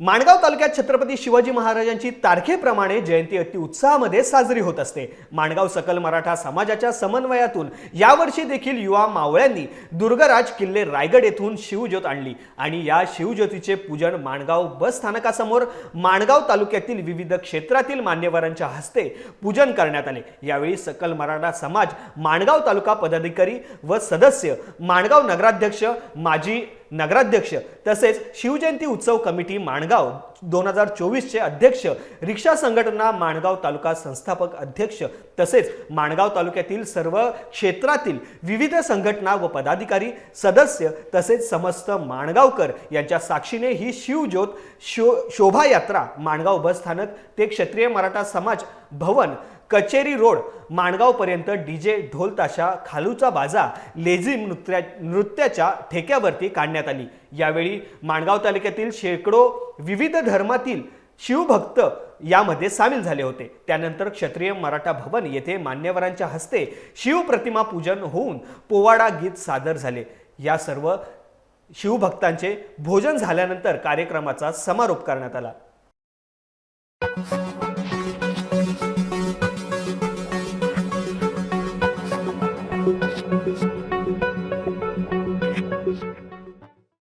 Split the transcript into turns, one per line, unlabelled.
माणगाव तालुक्यात छत्रपती शिवाजी महाराजांची तारखेप्रमाणे जयंती अति उत्साहामध्ये साजरी होत असते. माणगाव सकल मराठा समाजाच्या समन्वयातून यावर्षी देखील युवा मावळ्यांनी दुर्गराज किल्ले रायगड येथून शिवज्योत आणली आणि या शिवज्योतीचे पूजन माणगाव बस स्थानकासमोर माणगाव तालुक्यातील विविध क्षेत्रातील मान्यवरांच्या हस्ते पूजन करण्यात आले. यावेळी सकल मराठा समाज माणगाव तालुका पदाधिकारी व सदस्य माणगाव नगराध्यक्ष माजी नगराध्यक्ष तसेच शिवजयंती उत्सव कमिटी माणगाव. दोन हजार चोवीसचे अध्यक्ष रिक्षा संघटना माणगाव तालुका संस्थापक अध्यक्ष तसेच माणगाव तालुक्यातील सर्व क्षेत्रातील विविध संघटना व पदाधिकारी सदस्य तसेच समस्त माणगावकर यांच्या साक्षीने ही शिवज्योत शो शोभायात्रा माणगाव बस स्थानक ते क्षत्रिय मराठा समाज भवन कचेरी रोड माणगावपर्यंत डीजे जे ढोलताशा खालूचा बाजा लेझिम नृत्या नृत्याच्या ठेक्यावरती काढण्यात आली. यावेळी माणगाव तालुक्यातील शेकडो विविध धर्मातील शिवभक्त यामध्ये सामील झाले होते. त्यानंतर क्षत्रिय मराठा भवन येथे मान्यवरांच्या हस्ते शिवप्रतिमा पूजन होऊन पोवाडा गीत सादर झाले. या सर्व शिवभक्तांचे भोजन झाल्यानंतर कार्यक्रमाचा समारोप करण्यात आला.